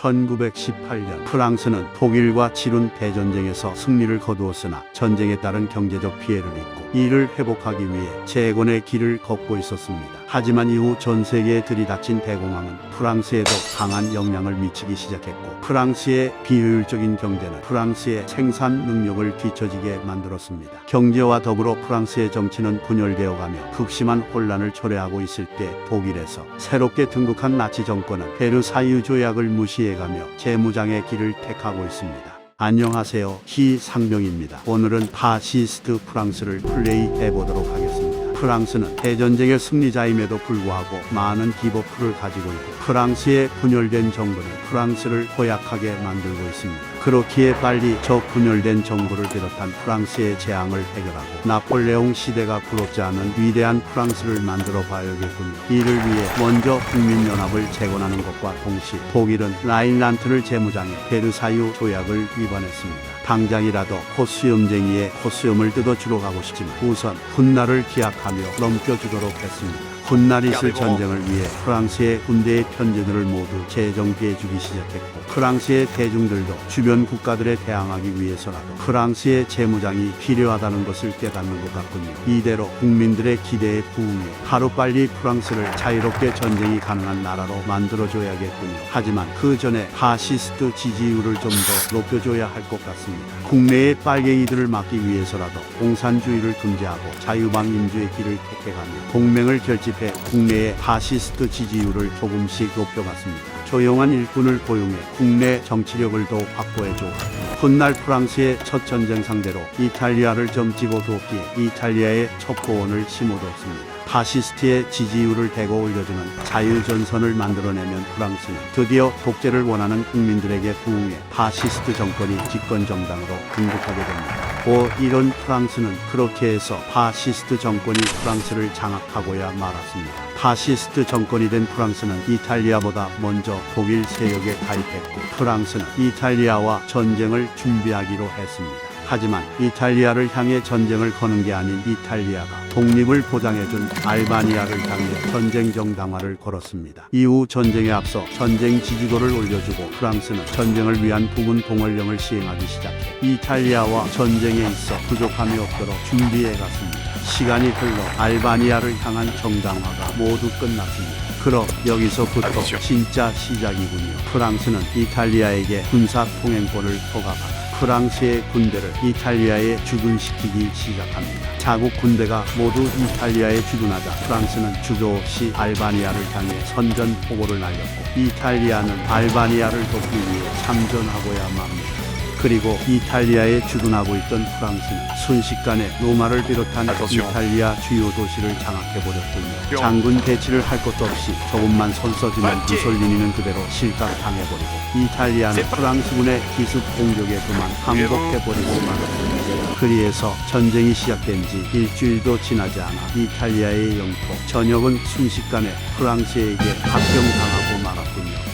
1918년 프랑스는 독일과 치룬 대전쟁에서 승리를 거두었으나 전쟁에 따른 경제적 피해를 입고 이를 회복하기 위해 재건의 길을 걷고 있었습니다. 하지만 이후 전 세계에 들이닥친 대공황은 프랑스에도 강한 영향을 미치기 시작했고 프랑스의 비효율적인 경제는 프랑스의 생산 능력을 뒤처지게 만들었습니다. 경제와 더불어 프랑스의 정치는 분열되어 가며 극심한 혼란을 초래하고 있을 때 독일에서 새롭게 등극한 나치 정권은 베르사유 조약을 무시해가며 재무장의 길을 택하고 있습니다. 안녕하세요. 희상명입니다. 오늘은 파시스트 프랑스를 플레이해 보도록 하겠습니다. 프랑스는 대전쟁의 승리자임에도 불구하고 많은 기복부를 가지고 있고 프랑스의 분열된 정부는 프랑스를 고약하게 만들고 있습니다. 그렇기에 빨리 저 분열된 정부를 비롯한 프랑스의 재앙을 해결하고 나폴레옹 시대가 부럽지 않은 위대한 프랑스를 만들어 봐야겠군요. 이를 위해 먼저 국민연합을 재건하는 것과 동시에 독일은 라인란트를 재무장해 베르사유 조약을 위반했습니다. 당장이라도 코수염쟁이의 코수염을 뜯어주러 가고 싶지만 우선 훗날을 기약하며 넘겨주도록 했습니다. 있을 전쟁을 위해 프랑스의 군대의 편제들을 모두 재정비해 주기 시작했고 프랑스의 대중들도 주변 국가들에 대항하기 위해서라도 프랑스의 재무장이 필요하다는 것을 깨닫는 것 같군요. 이대로 국민들의 기대에 부응해 하루빨리 프랑스를 자유롭게 전쟁이 가능한 나라로 만들어줘야겠군요. 하지만 그 전에 파시스트 지지율을 좀 더 높여줘야 할 것 같습니다. 국내의 빨갱이들을 막기 위해서라도 공산주의를 금지하고 자유방임주의 길을 택해가며 동맹을 결집 해 국내의 파시스트 지지율을 조금씩 높여갔습니다. 조용한 일꾼을 고용해 국내 정치력을 더 확보해줘. 훗날 프랑스의 첫 전쟁 상대로 이탈리아를 좀 집어두었기에 이탈리아의 첩보원을 심어두었습니다. 파시스트의 지지율을 대고 올려주는 자유전선을 만들어내면 프랑스는 드디어 독재를 원하는 국민들에게 부응해 파시스트 정권이 집권 정당으로 등극하게 됩니다. 오 이런 프랑스는 그렇게 해서 파시스트 정권이 프랑스를 장악하고야 말았습니다. 파시스트 정권이 된 프랑스는 이탈리아보다 먼저 독일 세력에 가입했고 프랑스는 이탈리아와 전쟁을 준비하기로 했습니다. 하지만 이탈리아를 향해 전쟁을 거는 게 아닌 이탈리아가 독립을 보장해준 알바니아를 향해 전쟁 정당화를 걸었습니다. 이후 전쟁에 앞서 전쟁 지지도를 올려주고 프랑스는 전쟁을 위한 부분 동원령을 시행하기 시작해 이탈리아와 전쟁에 있어 부족함이 없도록 준비해 갔습니다. 시간이 흘러 알바니아를 향한 정당화가 모두 끝났습니다. 그럼 여기서부터 진짜 시작이군요. 프랑스는 이탈리아에게 군사 통행권을 허가받아 프랑스의 군대를 이탈리아에 주둔시키기 시작합니다. 자국 군대가 모두 이탈리아에 주둔하자 프랑스는 주저 없이 알바니아를 향해 선전 포고를 날렸고 이탈리아는 알바니아를 돕기 위해 참전하고야 맙니다. 그리고 이탈리아에 주둔하고 있던 프랑스는 순식간에 로마를 비롯한 이탈리아 주요 도시를 장악해버렸군요. 장군 대치를 할 것도 없이 조금만 손 써주면 무솔리니는 그대로 실각당해버리고 이탈리아는 프랑스군의 기습 공격에 그만 항복해버리고 말았습니다. 그리해서 전쟁이 시작된 지 일주일도 지나지 않아 이탈리아의 영토 전역은 순식간에 프랑스에게 합병당하고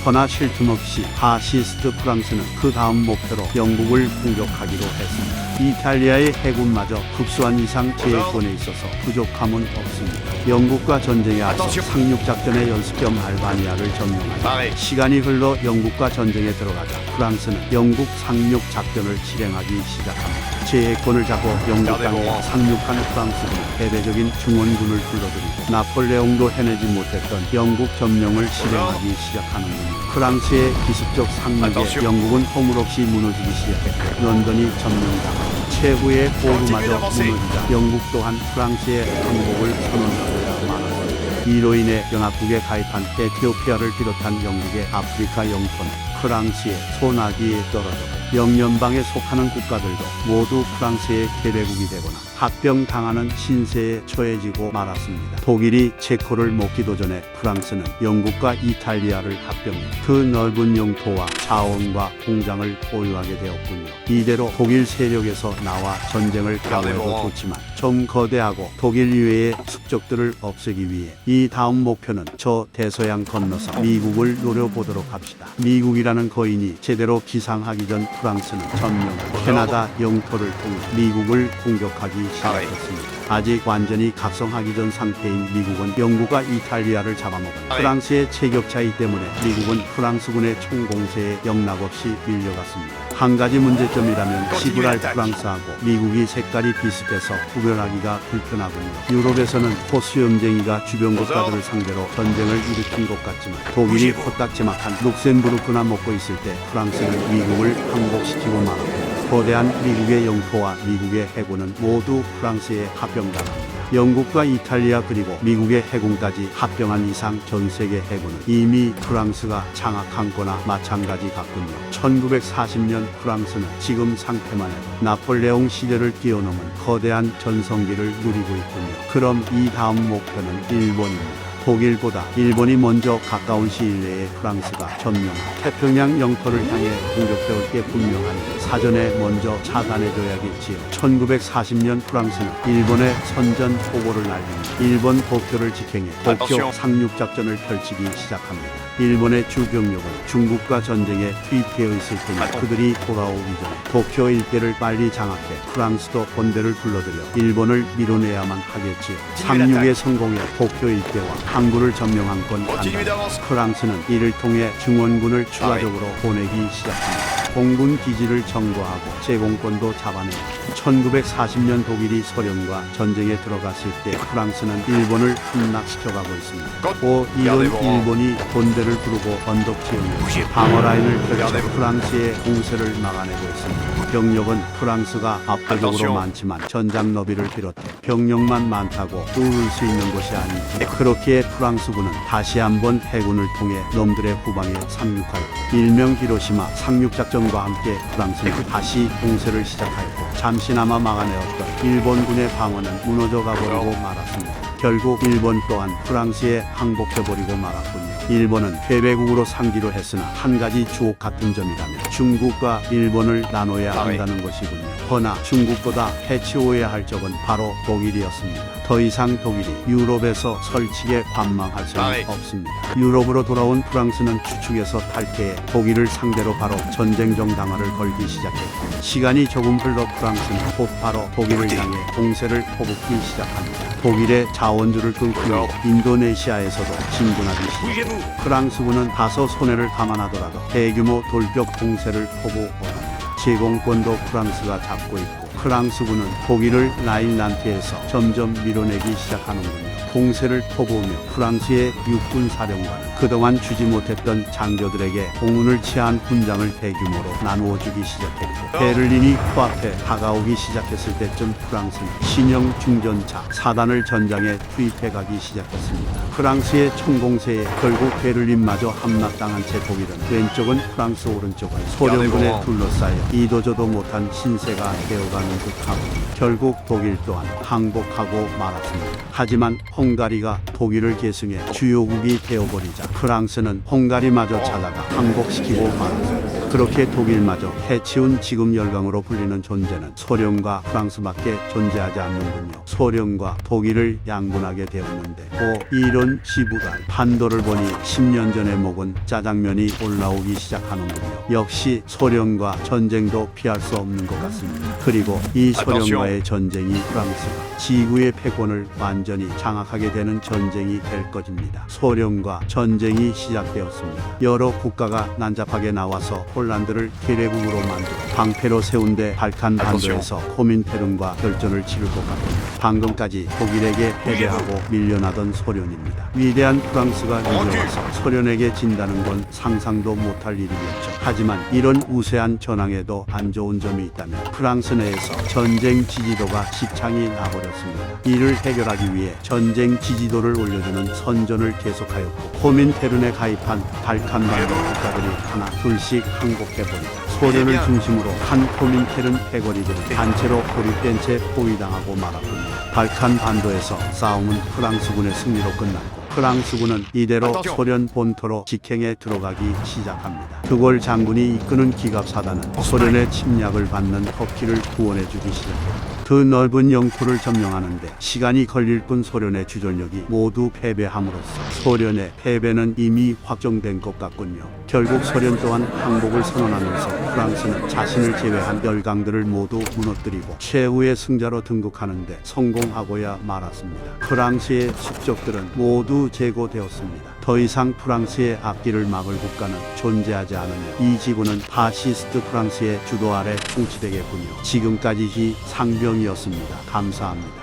말았군요. 허나 쉴틈 없이 파시스트 프랑스는 그 다음 목표로 영국을 공격하기로 했습니다. 이탈리아의 해군마저 급수한 이상 제해권에 있어서 부족함은 없습니다. 영국과 전쟁에 앞서 상륙작전의 연습 겸 알바니아를 점령하자 시간이 흘러 영국과 전쟁에 들어가자 프랑스는 영국 상륙 작전을 실행하기 시작합니다. 제해권을 잡고 영국 땅에 상륙한 프랑스군은 대대적인 중원군을 불러들이고 나폴레옹도 해내지 못했던 영국 점령을 실행하기 시작하는군요. 프랑스의 기습적 상륙에 영국은 허물없이 무너지기 시작했고 런던이 점령당하고 최후의 보루마저 무너지자 영국 또한 프랑스의 항복을 선언하고야 말았습니다. 이로 인해 연합국에 가입한 에티오피아를 비롯한 영국의 아프리카 영토는 프랑스의 소나기에 떨어졌고 영연방에 속하는 국가들도 모두 프랑스의 계례국이 되거나 합병당하는 신세에 처해지고 말았습니다. 독일이 체코를 먹기도 전에 프랑스는 영국과 이탈리아를 합병해 그 넓은 영토와 자원과 공장을 보유하게 되었군요. 이대로 독일 세력에서 나와 전쟁을 각오해도 좋지만 좀 거대하고 독일 이외의 숙적들을 없애기 위해 이 다음 목표는 저 대서양 건너서 미국을 노려보도록 합시다. 미국이라는 거인이 제대로 기상하기 전 프랑스는 점령, 캐나다 영토를 통해 미국을 공격하기 시작했습니다. 아직 완전히 각성하기 전 상태인 미국은 영국과 이탈리아를 잡아먹은. 프랑스의 체격 차이 때문에 미국은 프랑스군의 총공세에 영락없이 밀려갔습니다. 한 가지 문제점이라면 중요하다. 프랑스하고 미국이 색깔이 비슷해서 구별하기가 불편하군요. 유럽에서는 포수염쟁이가 주변. 국가들을 상대로 전쟁을 일으킨 것 같지만 독일이. 코딱지막한 룩셈부르크나 먹고 있을 때 프랑스는 미국을 항복시키고 말았고 거대한 미국의 영토와 미국의 해군은 모두 프랑스에 합병당합니다. 영국과 이탈리아 그리고 미국의 해군까지 합병한 이상 전 세계 해군은 이미 프랑스가 장악한 거나 마찬가지 같군요. 1940년 프랑스는 지금 상태만 해도 나폴레옹 시대를 뛰어넘은 거대한 전성기를 누리고 있군요. 그럼 이 다음 목표는 일본입니다. 독일보다 일본이 먼저 가까운 시일 내에 프랑스가 점령한 태평양 영토를 향해 공격해올 게 분명하니 사전에 먼저 차단해줘야겠지요. 1940년 프랑스는 일본의 선전 포고를 날립니다. 일본 도쿄를 직행해 도쿄. 상륙작전을 펼치기 시작합니다. 일본의 주병력은 중국과 전쟁에 투입되어 있을 알았죠. 그들이 돌아오기 전에 도쿄 일대를 빨리 장악해 프랑스도 본대를 불러들여 일본을 밀어내야만 하겠지요. 상륙에 성공해 도쿄 일대와 항구를 점령한 건. 당했어. 프랑스는 이를 통해 중원군을 추가적으로 보내기 시작합니다. 공군 기지를 정거하고 제공권도 잡아내고 1940년 독일이 소련과 전쟁에 들어갔을 때 프랑스는 일본을 함락시켜가고 있습니다. 것. 고 이런. 일본이 본대를 부르고 언덕 지역에 무시. 방어 라인을 펼쳐. 프랑스의 공세를 막아내고 있습니다. 병력은 프랑스가 압도적으로. 많지만 전장 너비를 비롯해 병력만 많다고 뚫을 수 있는 것이 아닙니다. 그렇기에 프랑스군은 다시 한번 해군을 통해 놈들의 후방에 상륙하였고 일명 히로시마 상륙작전 과 함께 프랑스는 다시 공세를 시작하였고 잠시나마 막아내었던 일본군의 방어는 무너져 가 버리고 말았습니다. 결국 일본 또한 프랑스에 항복해버리고 말았군요. 일본은 패배국으로 삼기로 했으나 한 가지 주옥 같은 점이라면 중국과 일본을 나눠야. 한다는 것이군요. 허나 중국보다 해치워야 할 적은 바로 독일이었습니다. 더 이상 독일이 유럽에서 설치게 관망할 수는. 없습니다. 유럽으로 돌아온 프랑스는 추측에서 탈퇴해 독일을 상대로 바로 전쟁 정당화를 걸기 시작했고 시간이 조금 흘러 프랑스는 곧바로 독일을? 향해 공세를 퍼붓기 시작합니다. 독일의 자 끊기 위해 인도네시아에서도 진군하기 시작. 프랑스군은 다소 손해를 감안하더라도 대규모 돌격 공세를 포부합니다. 제공권도 프랑스가 잡고 있고 프랑스군은 독일을 라인란트에서 점점 밀어내기 시작하는군요. 공세를 포부하며 프랑스의 육군 사령관은 그동안 주지 못했던 장교들에게 공운을 취한 훈장을 대규모로 나누어 주기 시작했고 베를린이 코앞에 다가오기 시작했을 때쯤 프랑스는 신형 중전차 사단을 전장에 투입해 가기 시작했습니다. 프랑스의 총공세에 결국 베를린마저 함락당한 채 독일은 왼쪽은 프랑스 오른쪽은 소련군에. 둘러싸여 이도저도 못한 신세가 되어가 는 듯하고 결국 독일 또한 항복하고 말았습니다. 하지만 헝가리가 독일을 계승해 주요국이 되어버리자 프랑스는 헝가리마저 찾아가 항복시키고 말았습니다. 그렇게 독일마저 해치운 지금 열강으로 불리는 존재는 소련과 프랑스밖에 존재하지 않는군요. 소련과 독일을 양분하게 되었는데 고 이런 지부간 판도를 보니 10년 전에 먹은 짜장면이 올라오기 시작하는군요. 역시 소련과 전쟁도 피할 수 없는 것 같습니다. 그리고 이 소련과의 전쟁이 프랑스가 지구의 패권을 완전히 장악하게 되는 전쟁이 될 것입니다. 소련과 전쟁이 시작되었습니다. 여러 국가가 난잡하게 나와서 폴란드를 계례국으로 만들어 방패로 세운 데 발칸 반도에서 코민테른과 결전을 치를 것 같습니다. 방금까지 독일에게 패배하고 밀려나던 소련입니다. 위대한 프랑스가 밀려와서 소련에게 진다는 건 상상도 못할 일이겠죠. 하지만 이런 우세한 전황에도 안 좋은 점이 있다면 프랑스 내에서 전쟁 지지도가 지창이 나버렸습니다. 이를 해결하기 위해 전쟁 지지도를 올려주는 선전을 계속하였고 코민테른에 가입한 발칸반도 국가들이 하나 둘씩 항복해버리자 소련을 중심으로 한 코민테른 패거리들은 단체로 고립된 채 포위당하고 말았군요. 발칸 반도에서 싸움은 프랑스군의 승리로 끝났고 프랑스군은 이대로. 소련 본토로 직행에 들어가기 시작합니다. 드골 장군이 이끄는 기갑사단은 소련의 침략을 받는 터키를 구원해주기 시작했고 더 넓은 영토를 점령하는데 시간이 걸릴 뿐 소련의 주전력이 모두 패배함으로써 소련의 패배는 이미 확정된 것 같군요. 결국 소련 또한 항복을 선언하면서 프랑스는 자신을 제외한 열강들을 모두 무너뜨리고 최후의 승자로 등극하는데 성공하고야 말았습니다. 프랑스의 숙적들은 모두 제거되었습니다. 더 이상 프랑스의 앞길을 막을 국가는 존재하지 않으며 이 지구는 파시스트 프랑스의 주도 아래 통치되겠군요. 지금까지 이 상병이었습니다. 감사합니다.